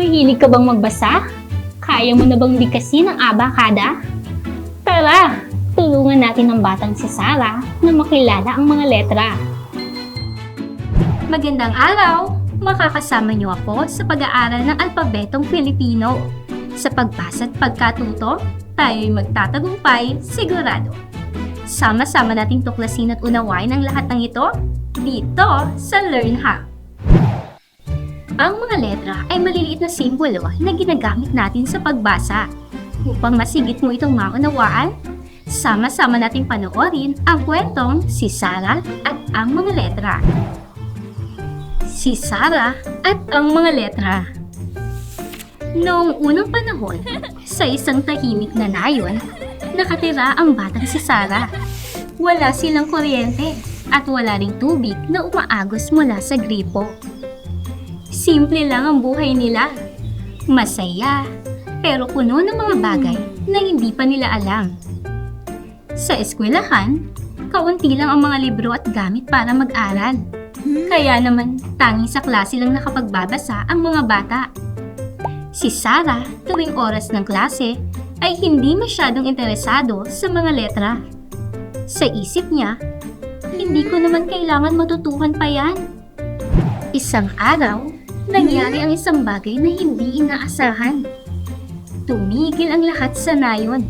Mahilig ka bang magbasa? Kaya mo na bang bigkasin ang abakada? Tara, tulungan natin ang batang si Sarah na makilala ang mga letra. Magandang araw! Makakasama niyo ako sa pag-aaral ng alpabetong Filipino. Sa pagbasa at pagkatuto, tayo'y magtatagumpay, sigurado. Sama-sama nating tuklasin at unawain ang lahat ng ito dito sa Learn Hub. Ang mga letra ay maliliit na simbolo na ginagamit natin sa pagbasa. Upang masigit mo itong maunawaan, sama-sama nating panoorin ang kwentong si Sarah at ang mga letra si Sarah at ang mga letra. Noong unang panahon, sa isang tahimik na nayon, nakatira ang batang si Sarah. Wala silang kuryente at wala ring tubig na umaagos mula sa gripo. Simple lang ang buhay nila. Masaya, pero puno ng mga bagay na hindi pa nila alam. Sa eskwelahan, kaunti lang ang mga libro at gamit para mag-aral. Kaya naman, tanging sa klase lang nakapagbabasa ang mga bata. Si Sarah, tuwing oras ng klase, ay hindi masyadong interesado sa mga letra. Sa isip niya, hindi ko naman kailangan matutuhan pa yan. Isang araw, nangyari ang isang bagay na hindi inaasahan. Tumigil ang lahat sa nayon.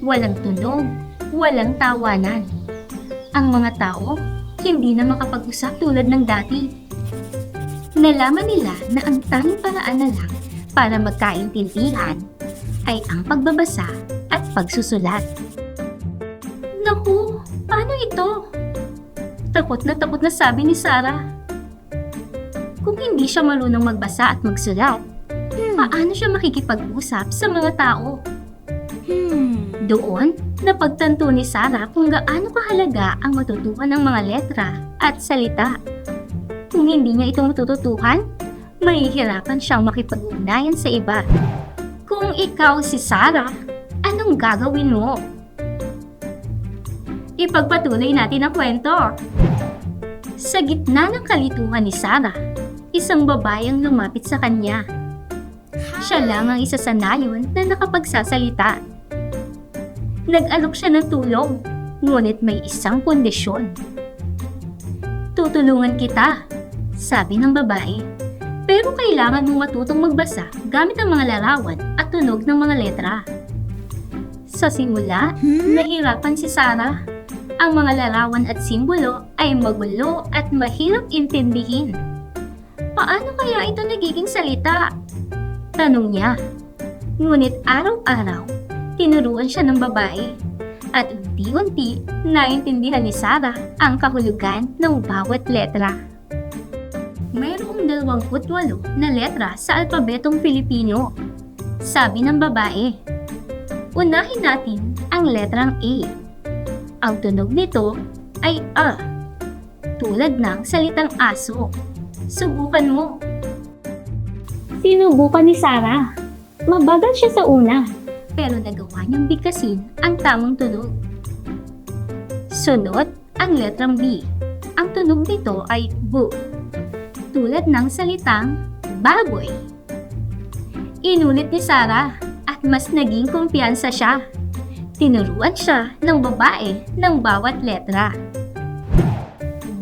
Walang tunog, walang tawanan. Ang mga tao hindi na makapag-usap tulad ng dati. Nalaman nila na ang tanging paraan na lang para magkaintindihan ay ang pagbabasa at pagsusulat. Naku, paano ito? Takot na takot na sabi ni Sarah. Kung hindi siya marunong magbasa at magsulat, paano siya makikipag-usap sa mga tao? Doon, napagtanto ni Sarah kung gaano kahalaga ang matutuhan ng mga letra at salita. Kung hindi niya ito matututuhan, mahihirapan siyang makipag-ugnayan sa iba. Kung ikaw si Sarah, anong gagawin mo? Ipagpatuloy natin ang kwento. Sa gitna ng kalituhan ni Sarah, isang babayang lumapit sa kanya. Siya lang ang isa sa nayon na nakapagsasalita. Nag-alok siya ng tulong, ngunit may isang kondisyon. Tutulungan kita, sabi ng babae. Pero kailangan mong matutong magbasa gamit ang mga larawan at tunog ng mga letra. Sa simula, nahirapan si Sarah. Ang mga larawan at simbolo ay magulo at mahirap intindihin. Paano kaya ito nagiging salita? Tanong niya. Ngunit araw-araw, tinuruan siya ng babae. At unti-unti, naintindihan ni Sarah ang kahulugan ng bawat letra. Mayroong 28 na letra sa alpabetong Filipino. Sabi ng babae. Unahin natin ang letrang A. Ang tunog nito ay A. Tulad ng salitang aso. Subukan mo. Sinubukan ni Sarah. Mabagal siya sa una. pero nagawa niyang bigkasin ang tamang tunog. Sunod, ang letrang B. Ang tunog nito ay bu. Tulad ng salitang baboy. Inulit ni Sarah at mas naging kumpiyansa siya. Tinuruan siya ng babae ng bawat letra.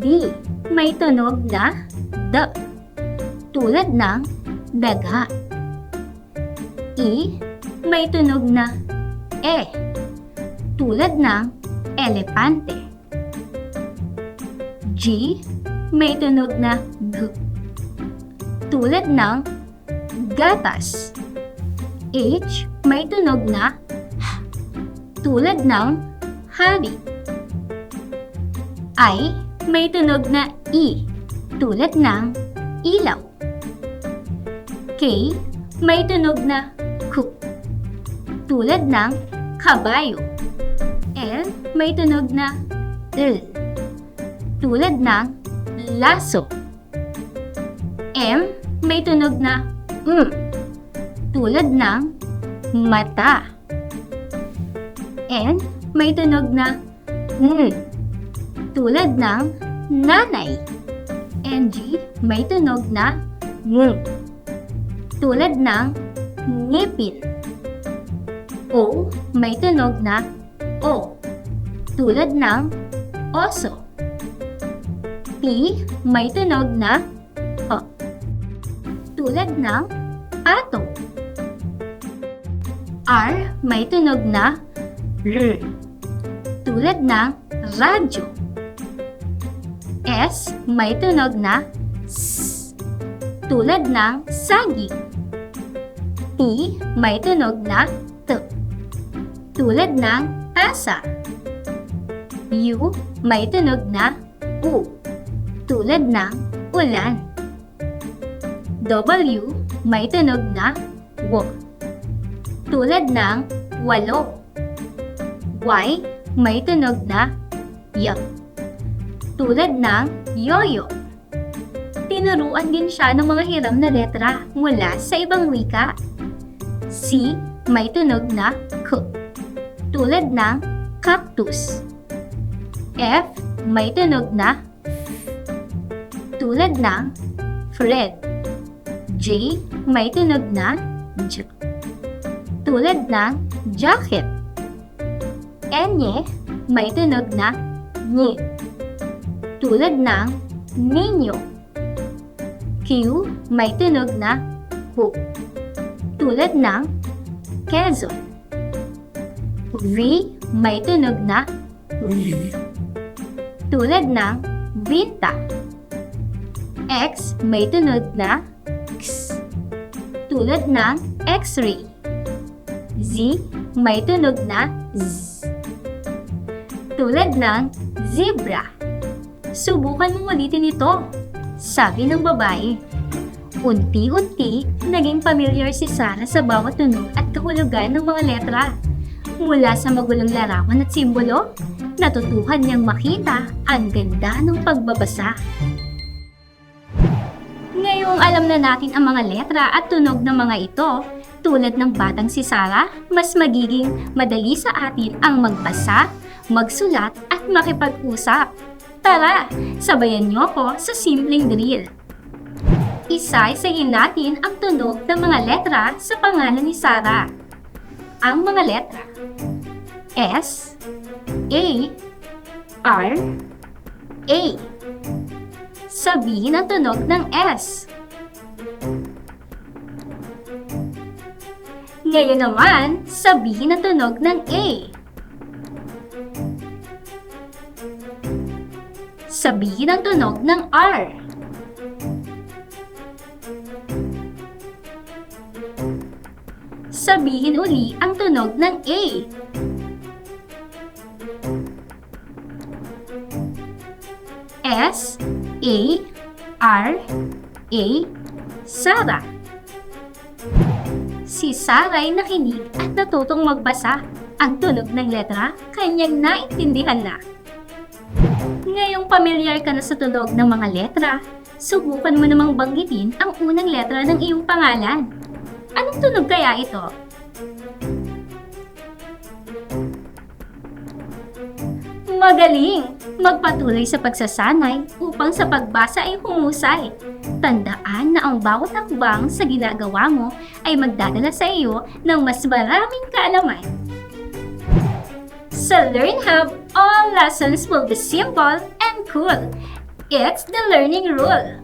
D. May tunog na D. Tulad ng daga. E may tunog na E. Tulad ng elepante. G. May tunog na G. Tulad ng gatas. H. May tunog na H. Tulad ng hari. I. May tunog na I. Tulad ng ilaw. K. May tunog na K tulad ng kabayo. L, may tunog na L. Tulad ng laso. M, may tunog na M. Tulad ng mata. N, may tunog na N. Tulad ng nanay. NG, may tunog na Ng. tulad ng ngipin. O may tunog na O, tulad ng oso. P may tunog na O, tulad ng ato. R may tunog na R, tulad ng radyo. S may tunog na S, tulad ng saging. T may tunog na T, tulad ng asa. U may tunog na U, tulad ng ulan. W may tunog na W, tulad ng walo. Y may tunog na Y, tulad ng yoyo. Tinuruan din siya ng mga hiram na letra mula sa ibang wika. C may tunog na K, tulad ng cactus. F may tunog na F, tulad ng Fred. J may tunog na J, tulad ng jacket. N may tunog na Ny, tulad ng ninyo. Q may tunog na Q, tulad ng Quezon. V may tunog na V, tulad ng Vinta. X may tunog na X, tulad ng X-ray. Z may tunog na Z, tulad ng zebra. Subukan mong ulitin ito, sabi ng babae. Unti-unti, naging familiar si Sarah sa bawat tunog at kahulugan ng mga letra. Mula sa magulong larawan at simbolo, natutuhan niyang makita ang ganda ng pagbabasa. Ngayong alam na natin ang mga letra at tunog ng mga ito, tulad ng batang si Sarah, mas magiging madali sa atin ang magbasa, magsulat at makipag-usap. Tara, sabayan niyo ako sa simpleng drill. Isa-isahin natin ang tunog ng mga letra sa pangalan ni Sarah. Ang mga letra S, A, R, A. Sabihin ang tunog ng S. Ngayon naman, sabihin ang tunog ng A. Sabihin ang tunog ng R. Sabihin uli ang tunog ng A. S, A, R, A, Sarah. Si Sarah ay nakinig at natutong magbasa. Ang tunog ng letra, kanyang naintindihan na. Ngayong pamilyar ka na sa tunog ng mga letra, subukan mo namang banggitin ang unang letra ng iyong pangalan. Anong tunog kaya ito? Magaling! Magpatuloy sa pagsasanay upang sa pagbasa ay humusay. Tandaan na ang bawat hakbang sa ginagawa mo ay magdadala sa iyo ng mas maraming kaalaman. Sa Learn Hub, all lessons will be simple and cool. It's the learning rule.